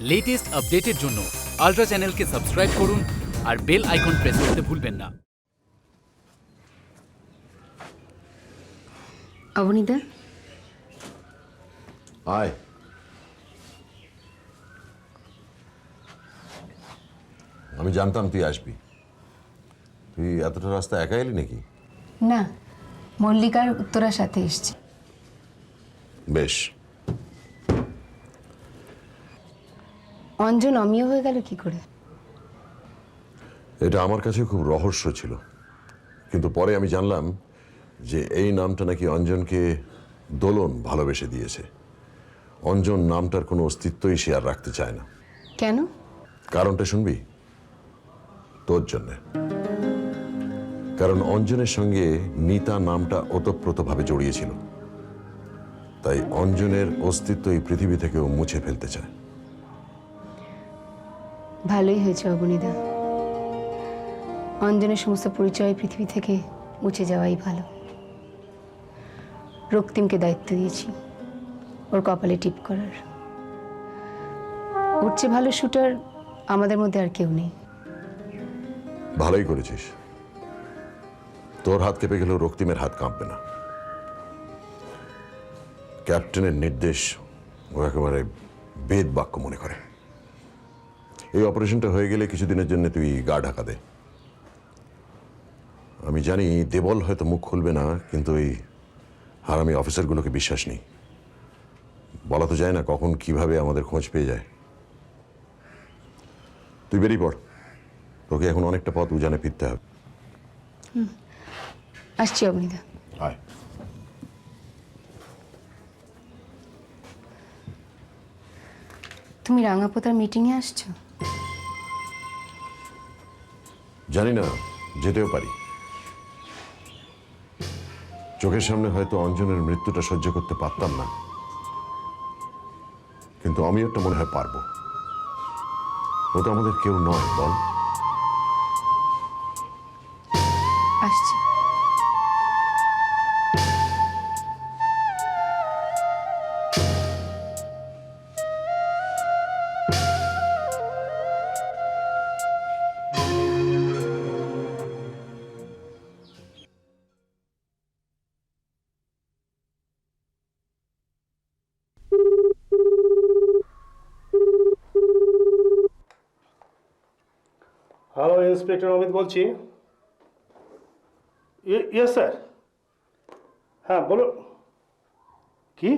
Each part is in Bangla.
লেটেস্ট আপডেটের জন্য আলট্রা চ্যানেলকে সাবস্ক্রাইব করুন আর বেল আইকন প্রেস করতে ভুলবেন না। অবনীদা আয় আমি জানতাম তুই আসবি। তুই এতটা রাস্তা একা এলি নাকি? না মল্লিকার উত্তরার সাথে এসছি। বেশ। অঞ্জন অমিয় হয়ে গেল কি করে? এটা আমার কাছে খুব রহস্য ছিল। কিন্তু পরে আমি জানলাম যে এই নামটা নাকি অঞ্জনকে দোলন ভালোবেসে দিয়েছে। অঞ্জন নামটার কোনো অস্তিত্বই সে আর রাখতে চায় না। কেন? কারণটা শুনবি? তোর জন্যে। কারণ অঞ্জনের সঙ্গে নিতা নামটা ওতপ্রোতভাবে জড়িয়েছিল তাই অঞ্জনের অস্তিত্ব এই পৃথিবী থেকেও মুছে ফেলতে চায়। ভালোই হয়েছে অবনীদা অঞ্জনের সমস্ত পরিচয় পৃথিবী থেকে মুছে যাওয়াই ভালো। রক্তিমকে দায়িত্ব দিয়েছি, ওর কপালে টিপ করার। ওর চেয়ে ভালো শুটার আমাদের মধ্যে আর কেউ নেই। ভালোই করেছিস। তোর হাত কেঁপে গেলেও রক্তিমের হাত কাঁপবে না। ক্যাপ্টেনের নির্দেশ ও একেবারে বেদ বাক্য মনে করে। এই অপারেশনটা হয়ে গেলে কিছুদিনের জন্য তুই গা ঢাকা দে। আমি জানি দেবল হয়তো মুখ খুলবে না কিন্তু ওই হারামি অফিসারগুলোকে বিশ্বাস নেই। বলা তো যায় না কখন কীভাবে আমাদের খোঁজ পেয়ে যায়। তুই বেরিয়ে পড়। তোকে এখন অনেকটা পথ উজানে ফিরতে হবে। আসছি অবনীদা আয়। তুমি রাঙাপোতার মিটিংয়ে আসছো? জানি না, যেতেও পারি। চোখের সামনে হয়তো অঞ্জনের মৃত্যুটা সহ্য করতে পারতাম না। কিন্তু আমি একটা মনে হয় পারব। ও তো আমাদের কেউ নয়, বল। আসছি। অমিত বলছি ইয়েস স্যার। হ্যাঁ বলুন। কি?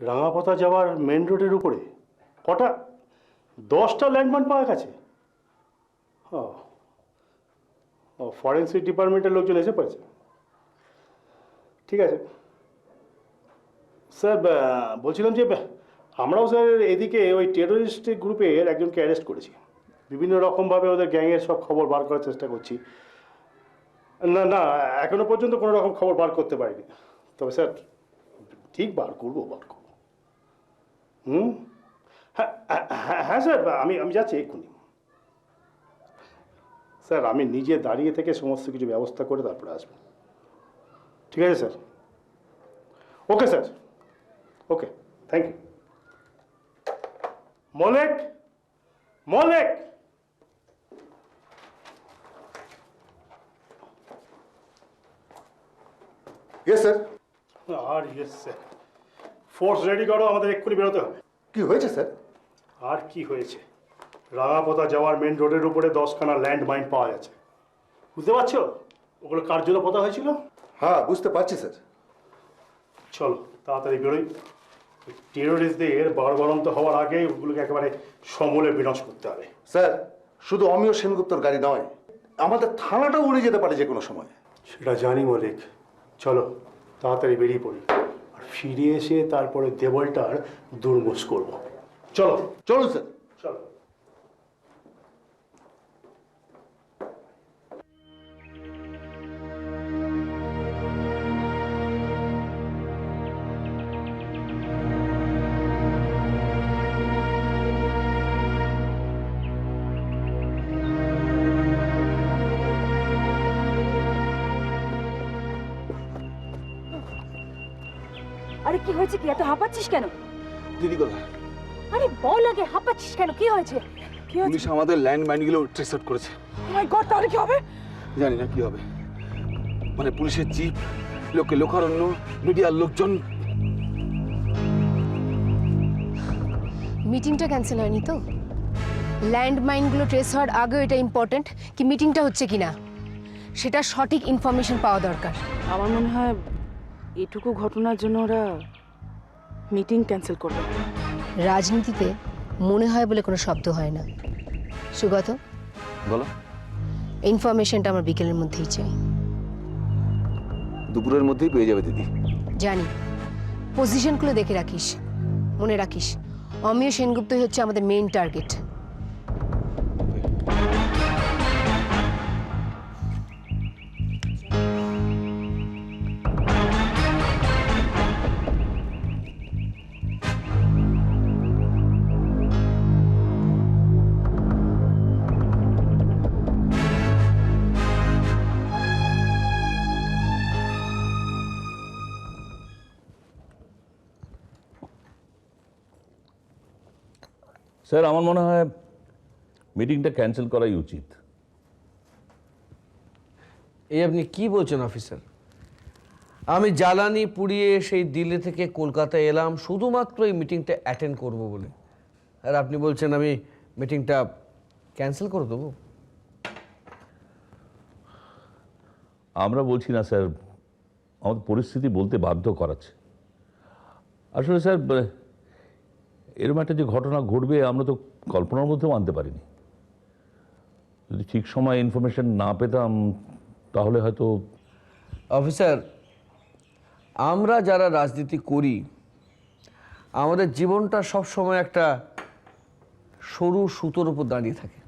রাঙাপথা যাওয়ার মেন রোডের উপরে কটা, দশটা ল্যান্ডমার্ক পাওয়া গেছে? ও ফরেন্সিক ডিপার্টমেন্টের লোকজন এসে পড়েছে। ঠিক আছে। স্যার বলছিলাম যে, আমরাও স্যার এদিকে ওই টেরোরিস্ট গ্রুপের একজনকে অ্যারেস্ট করেছি। বিভিন্ন রকমভাবে ওদের গ্যাংয়ের সব খবর বার করার চেষ্টা করছি। না না, এখনও পর্যন্ত কোনো রকম খবর বার করতে পারিনি। তবে স্যার, ঠিক বার করব বার করব। হুম? হ্যাঁ হ্যাঁ হ্যাঁ স্যার, আমি আমি যাচ্ছি এক্ষুনি। স্যার, আমি নিজে দাঁড়িয়ে থেকে সমস্ত কিছু ব্যবস্থা করে তারপরে আসব। ঠিক আছে, sir? Okay sir. Okay, thank you. মলেক মলেক! Yes sir আর ইয়েস স্যার ফোর্স রেডি করো আমাদের এক্ষুনি বেরোতে হবে। কি হয়েছে স্যার আর কি হয়েছে? রাঙাপোতা যাওয়ার মেন রোডের উপরে দশখানা ল্যান্ড মাইন পাওয়া গেছে বুঝতে পারছ? ওগুলো কার জন্য পোতা হয়েছিল? হ্যাঁ বুঝতে পারছি স্যার চলো তাড়াতাড়ি বেরোই। টেরোরিস্টদের বাড়বাড়ন্ত হওয়ার আগেই ওগুলোকে একেবারে সমূলে বিনাশ করতে হবে। স্যার শুধু অমিয় সেনগুপ্তর গাড়ি নয় আমাদের থানাটাও উড়ে যেতে পারে যে কোনো সময়। সেটা জানি মলিক। চলো তাড়াতাড়ি বেরিয়ে পড়ি। আর ফিরে এসে তারপরে দেবলটার দুর্মুষ করব। চলো চলুন স্যার। কি এত হাঁপাচ্ছিস কেন? দিদি কোথায়? আরে বল আগে হাঁপাচ্ছিস কেন? কি হয়েছে? কি হয়েছে? পুলিশ আমাদের ল্যান্ড মাইনগুলো ট্রেস আউট করেছে। মাই গড তাহলে কি হবে? জানি না কি হবে। মানে পুলিশের জিপ লোকে লোকারণ্য মিডিয়ার লোকজন। মিটিংটা ক্যান্সেল হয়নি তো? ল্যান্ড ল্যান্ডমাইনগুলো ট্রেস হওয়ার আগেও এটা ইম্পর্ট্যান্ট কি মিটিংটা হচ্ছে কিনা? সেটা সঠিক ইনফরমেশন পাওয়া দরকার। আমার মনে হয় এটুকু ঘটনার জন্য ওরা মিটিং ক্যান্সেল করবে। রাজনীতিতে মনে হয় বলে কোনো শব্দ হয় না। সুগত? বলো। ইনফরমেশনটা আমার বিকেলের মধ্যেই চাই। দুপুরের মধ্যেই পেয়ে যাবে দিদি। জানি। পজিশনগুলো দেখে রাখিস। মনে রাখিস। অমিয় সেনগুপ্তই হচ্ছে আমাদের মেইন টার্গেট স্যার আমার মনে হয় মিটিংটা ক্যান্সেল করাই উচিত। এই আপনি কি বলছেন অফিসার? আমি জ্বালানি পুড়িয়ে সেই দিল্লি থেকে কলকাতায় এলাম শুধুমাত্র এই মিটিংটা অ্যাটেন্ড করব বলে। আর আপনি বলছেন আমি মিটিংটা ক্যান্সেল করে দেবো? আমরা বলছি না স্যার আমাদের পরিস্থিতি বলতে বাধ্য করাচ্ছে। আসলে স্যার এরকম একটা যে ঘটনা ঘটবে, আমরা তো কল্পনার মধ্যেও আনতে পারিনি। যদি ঠিক সময় ইনফরমেশন না পেতাম, তাহলে হয়তো অফিসার আমরা যারা রাজনীতি করি, আমাদের জীবনটা সব সময় একটা সরু সুতোর উপর দাঁড়িয়ে থাকে।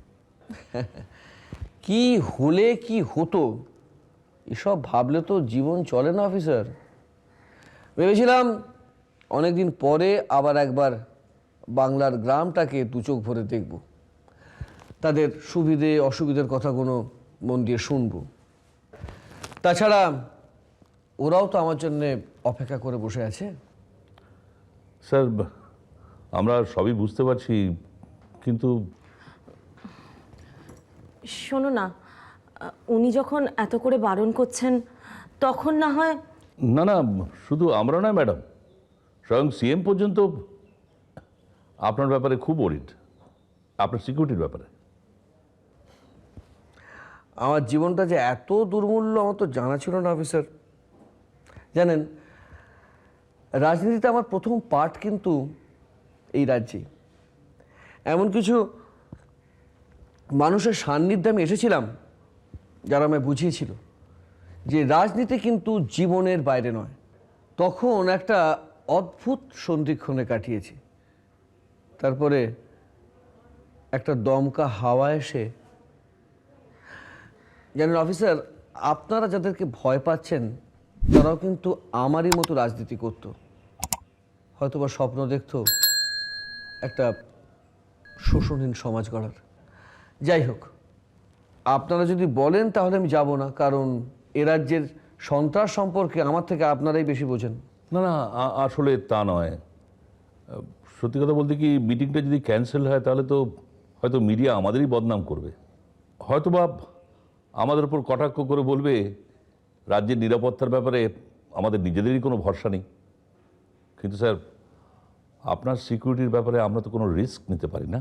কি হলে কি হতো, এসব ভাবলে তো জীবন চলে না অফিসার ভেবেছিলাম অনেকদিন পরে আবার একবার বাংলার গ্রামটাকে দু চোখ ভরে দেখব। তাদের সুবিধে অসুবিধার কোনো মন দিয়ে শুনব। তাছাড়া ওরাও তো আমার জন্য অপেক্ষা করে বসে আছে। স্যার আমরা সবই বুঝতে পারছি কিন্তু শোনো না উনি যখন এত করে বারণ করছেন তখন না হয় না না শুধু আমরা নয় ম্যাডাম। স্বয়ং সিএম পর্যন্ত আপনার ব্যাপারে খুব ওরিড আপনার সিকিউরিটির ব্যাপারে। আমার জীবনটা যে এত দুর্মূল্য আমার তো জানা ছিল না অফিসার জানেন, রাজনীতিতে আমার প্রথম পার্ট কিন্তু এই রাজ্যে এমন কিছু মানুষের সান্নিধ্যে আমি এসেছিলাম, যারা আমায় বুঝিয়েছিল যে রাজনীতি কিন্তু জীবনের বাইরে নয়। তখন একটা অদ্ভুত সন্ধিক্ষণে কাটিয়েছি। তারপরে একটা দমকা হাওয়া এসে, জানেন অফিসার, আপনারা যাদেরকে ভয় পাচ্ছেন, তারাও কিন্তু আমারই মতো রাজনীতি করত। হয়তোবা স্বপ্ন দেখত একটা শোষণহীন সমাজ গড়ার। যাই হোক, আপনারা যদি বলেন তাহলে আমি যাব না, কারণ এ রাজ্যের সন্ত্রাস সম্পর্কে আমার থেকে আপনারাই বেশি বোঝেন। না না আসলে তা নয়। সত্যি কথা বলতে কি মিটিংটা যদি ক্যান্সেল হয়, তাহলে তো হয়তো মিডিয়া আমাদেরই বদনাম করবে। হয়তো বা আমাদের উপর কটাক্ষ করে বলবে, রাজ্যের নিরাপত্তার ব্যাপারে আমাদের নিজেদেরই কোনো ভরসা নেই। কিন্তু স্যার, আপনার সিকিউরিটির ব্যাপারে আমরা তো কোনো রিস্ক নিতে পারি না।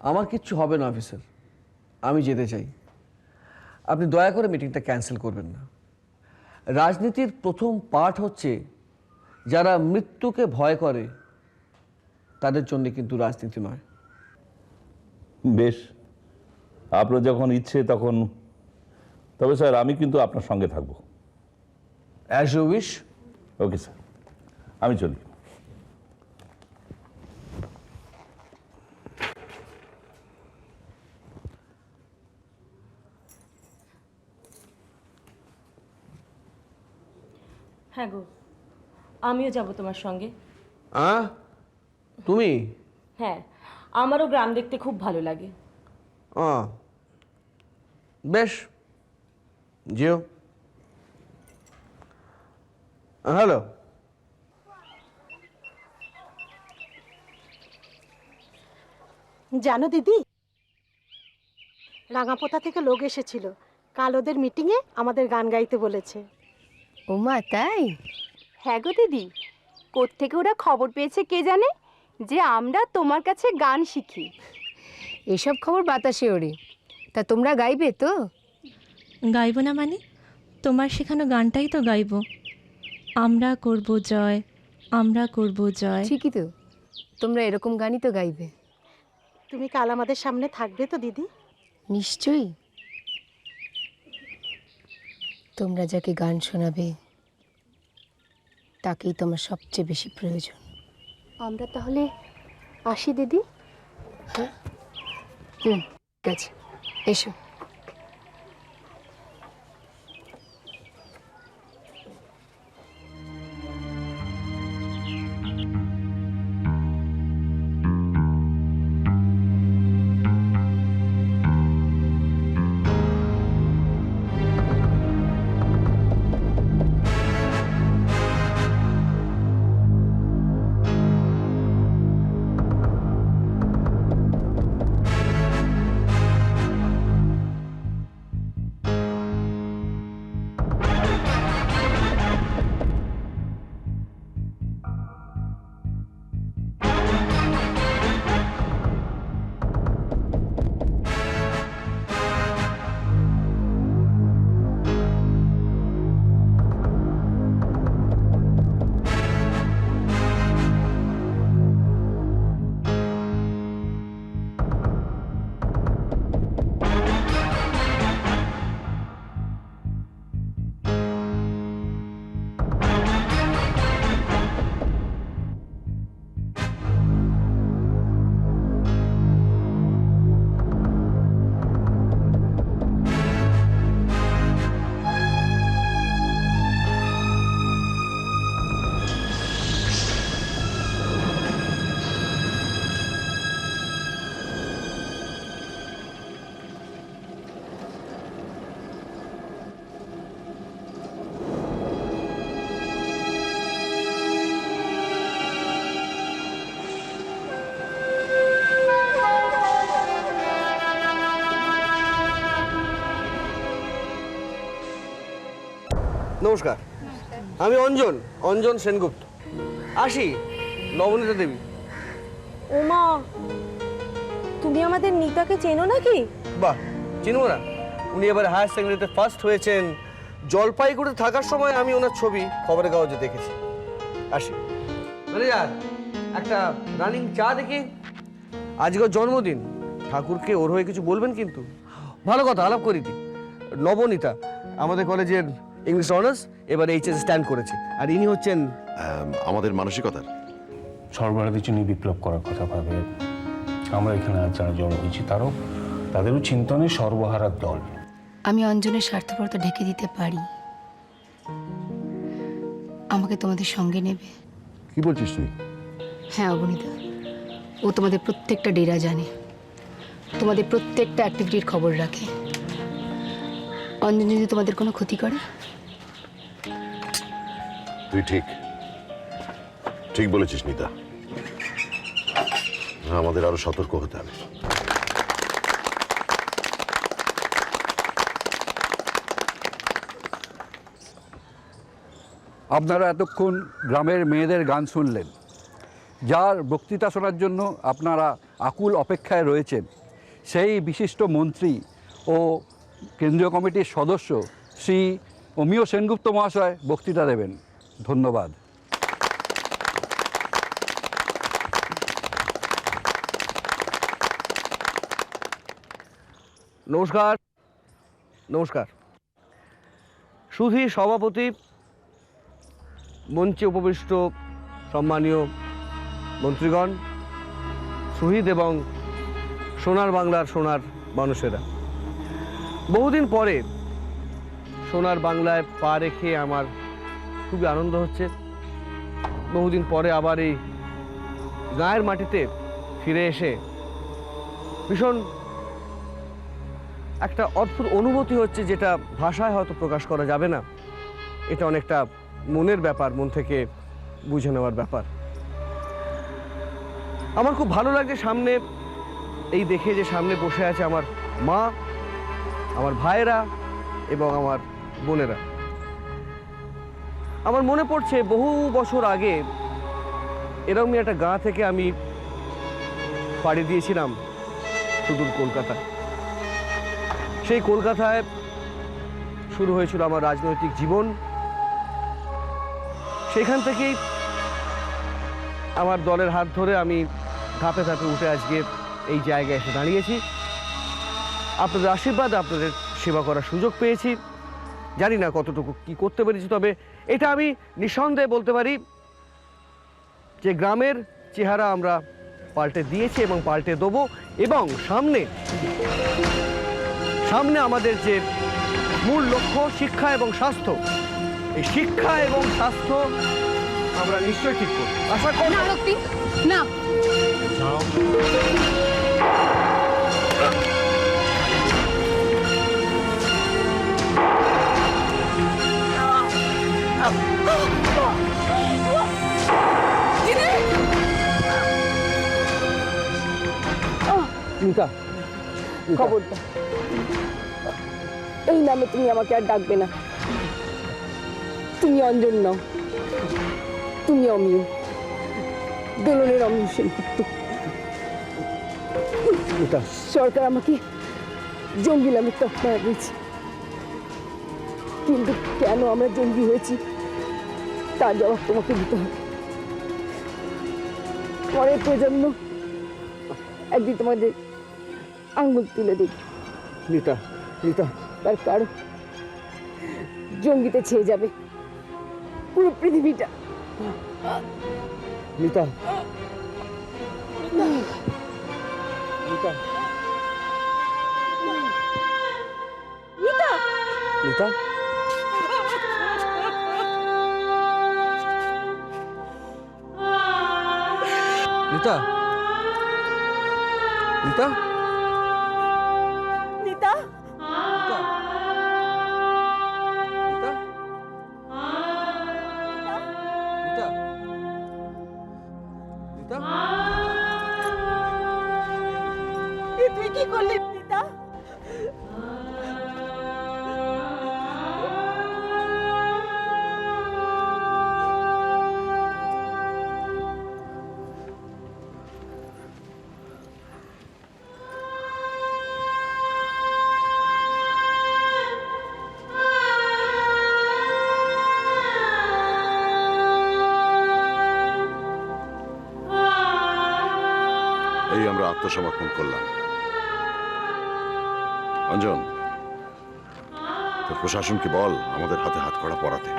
আমার কিচ্ছু হবে না অফিসার আমি যেতে চাই। আপনি দয়া করে মিটিংটা ক্যান্সেল করবেন না। রাজনীতির প্রথম পাঠ হচ্ছে, যারা মৃত্যুকে ভয় করে তাদের জন্য কিন্তু রাজনীতি নয়। বেশ। আপনার যখন ইচ্ছে তখন তবে স্যার আমি কিন্তু আপনার সঙ্গে থাকব। As you wish okay sir আমি চলি। হ্যাঁ গো আমিও যাব তোমার সঙ্গে। আ তুমি? হ্যাঁ আমারও গ্রাম দেখতে খুব ভালো লাগে। আ বেশ যেও। হ্যালো। জানো দিদি রাঙাপোতা থেকে লোক এসেছিল। কাল ওদের মিটিংয়ে আমাদের গান গাইতে বলেছে। ওমা তাই? হ্যাঁ গো দিদি কোত্থেকে ওরা খবর পেয়েছে কে জানে? যে আমরা তোমার কাছে গান শিখি। এসব খবর বাতাসে ওরে তা তোমরা গাইবে তো? গাইব না মানে? তোমার শেখানো গানটাই তো গাইব। আমরা করব জয় আমরা করব জয়। ঠিকই তো। তোমরা এরকম গানই তো গাইবে। তুমি কাল আমাদের সামনে থাকবে তো দিদি? নিশ্চয়ই। তোমরা যাকে গান শোনাবে তাকেই তোমার সবচেয়ে বেশি প্রয়োজন। আমরা তাহলে আসি দিদি। হ্যাঁ? হুম ঠিক আছে এসো। নমস্কার। আমি অঞ্জন অঞ্জন সেনগুপ্ত। আসি নবনীতা দেবী। ওমা তুমি আমাদের নিতাকে চেনো নাকি? বাহ চিনব না। উনি এবার হায়ার সেকেন্ডারিতে ফার্স্ট হয়েছেন। জলপাইগুড়িতে থাকার সময় আমি ওনার ছবি খবরের কাগজে দেখেছি। আসি। ম্যানেজার একটা রানিং চা দেখি। আজকে জন্মদিন। ঠাকুরকে ওর হয়ে কিছু বলবেন কিন্তু? ভালো কথা আলাপ করি দি নবনীতা আমাদের কলেজের ইংলিশ অনার্স এবার এইচএস স্ট্যান্ড করেছে। আর ইনি হচ্ছেন আমাদের মানসিকতার। সর্বহারাদের জন্য বিপ্লব করার কথা ভাবে। আমরা এখানে আজ যারা জড়ো হয়েছি তারও তাদেরও চিন্তনে সর্বহারার দল। আমি অঞ্জনের স্বার্থপরতা ঢেকে দিতে পারি। আমাকে তোমাদের সঙ্গে নেবে। কি বলছিস তুই? হ্যাঁ অবনীতা। ও তোমাদের প্রত্যেকটা ডেরা জানে। তোমাদের প্রত্যেকটা অ্যাক্টিভিটির খবর রাখে। অঞ্জন যদি তোমাদের কোনো ক্ষতি করে তুই ঠিক। ঠিক বলেছিস, নিতা। আমাদের আরও সতর্ক হতে হবে। আপনারা এতক্ষণ গ্রামের মেয়েদের গান শুনলেন। যার বক্তৃতা শোনার জন্য আপনারা আকুল অপেক্ষায় রয়েছেন। সেই বিশিষ্ট মন্ত্রী ও কেন্দ্রীয় কমিটির সদস্য শ্রী অমিয় সেনগুপ্ত মহাশয় বক্তৃতা দেবেন। ধন্যবাদ। নমস্কার। নমস্কার। সুধী সভাপতি, মঞ্চে উপবিষ্ট সম্মানীয় মন্ত্রীগণ, সুহিদ এবং সোনার বাংলার সোনার মানুষেরা। বহুদিন পরে সোনার বাংলায় পা রেখে আমার খুবই আনন্দ হচ্ছে। বহুদিন পরে আবার এই গায়ের মাটিতে ফিরে এসে ভীষণ একটা অদ্ভুত অনুভূতি হচ্ছে যেটা ভাষায় হয়তো প্রকাশ করা যাবে না। এটা অনেকটা মনের ব্যাপার, মন থেকে বুঝে নেওয়ার ব্যাপার। আমার খুব ভালো লাগে সামনে এই দেখে যে সামনে বসে আছে আমার মা, আমার ভাইয়েরা এবং আমার বোনেরা। আমার মনে পড়ছে বহু বছর আগে এরকমই একটা গাঁ থেকে আমি পাড়ি দিয়েছিলাম সুদূর কলকাতায়। সেই কলকাতায় শুরু হয়েছিল আমার রাজনৈতিক জীবন। সেখান থেকেই আমার দলের হাত ধরে আমি ধাপে ধাপে উঠে আজকে এই জায়গায় এসে দাঁড়িয়েছি। আপনাদের আশীর্বাদ আপনাদের সেবা করার সুযোগ পেয়েছি। জানি না কতটুকু কি করতে পেরেছি তবে এটা আমি নিঃসন্দেহে বলতে পারি যে গ্রামের চেহারা আমরা পাল্টে দিয়েছি এবং পাল্টে দেবো এবং সামনে সামনে আমাদের যে মূল লক্ষ্য শিক্ষা এবং স্বাস্থ্য এই শিক্ষা এবং স্বাস্থ্য আমরা নিশ্চয়ই ঠিক করব। আশা করি না না। মিতা খবরদার এই নামে তুমি আমাকে আর ডাকবে না। তুমি অঞ্জন নও। তুমি অমিয়। দোলনের অমিয় সেনগুপ্ত সরকার আমাকে জঙ্গি নামে তকমা দিয়েছে কিন্তু কেন আমরা জঙ্গি হয়েছি? তার জবাব তোমাকে দিতে হবে। পরের প্রজন্ম একদিন তোমাদের আঙ্গুল তুলে দেবে মিতা মিতা তার কারণ জঙ্গিতে ছেয়ে যাবে পুরো পৃথিবীটা। মিতা মিতা নিতা? মিতা মিতা এ তুই কি করলি? এই আমরা আত্মসমর্পণ করলাম। অঞ্জন তোর প্রশাসনকে বল আমাদের হাতে হাত করা পড়াতে